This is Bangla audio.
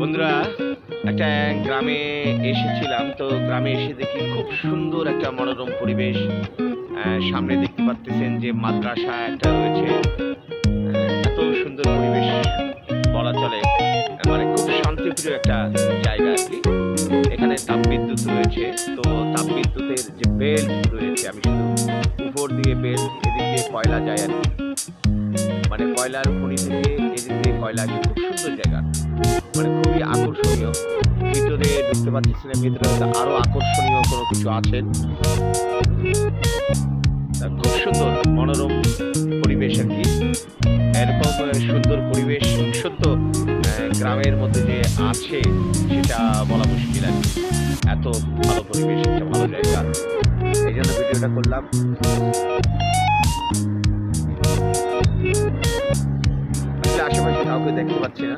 বন্ধুরা, একটা গ্রামে এসেছিলাম, তো গ্রামে এসে দেখি খুব সুন্দর একটা মনোরম পরিবেশ। সামনে দেখতে পাচ্ছেন যে মাদ্রাসা একটা রয়েছে। এত সুন্দর পরিবেশ বলা চলে। মানে খুব শান্তিপ্রিয় একটা জায়গা আর কি। এখানে তাপবিদ্যুৎ রয়েছে, তো তাপবিদ্যুতের যে বেল্ট রয়েছে, আমি শুধু উপর দিয়ে বেল্ট, এদিক দিয়ে কয়লা যায় আর কি। মানে কয়লার খনি থেকে এদিক দিয়ে কয়লা আসে, খুব সুন্দর জায়গা। মানে খুবই আকর্ষণীয়। ভিতরে ঢুকতে পারতেছি ভিতরে আরও আকর্ষণীয় কোনো কিছু আছে। তা খুব সুন্দর মনোরম পরিবেশ আর কি। এরকম সুন্দর পরিবেশ সত্য গ্রামের মধ্যে যে আছে, সেটা বলা মুশকিল আর কি। এত ভালো পরিবেশ, একটা ভালো জায়গা। এই জন্য ভিডিওটা করলাম। আসলে আশেপাশে কাউকে দেখতে পাচ্ছি না।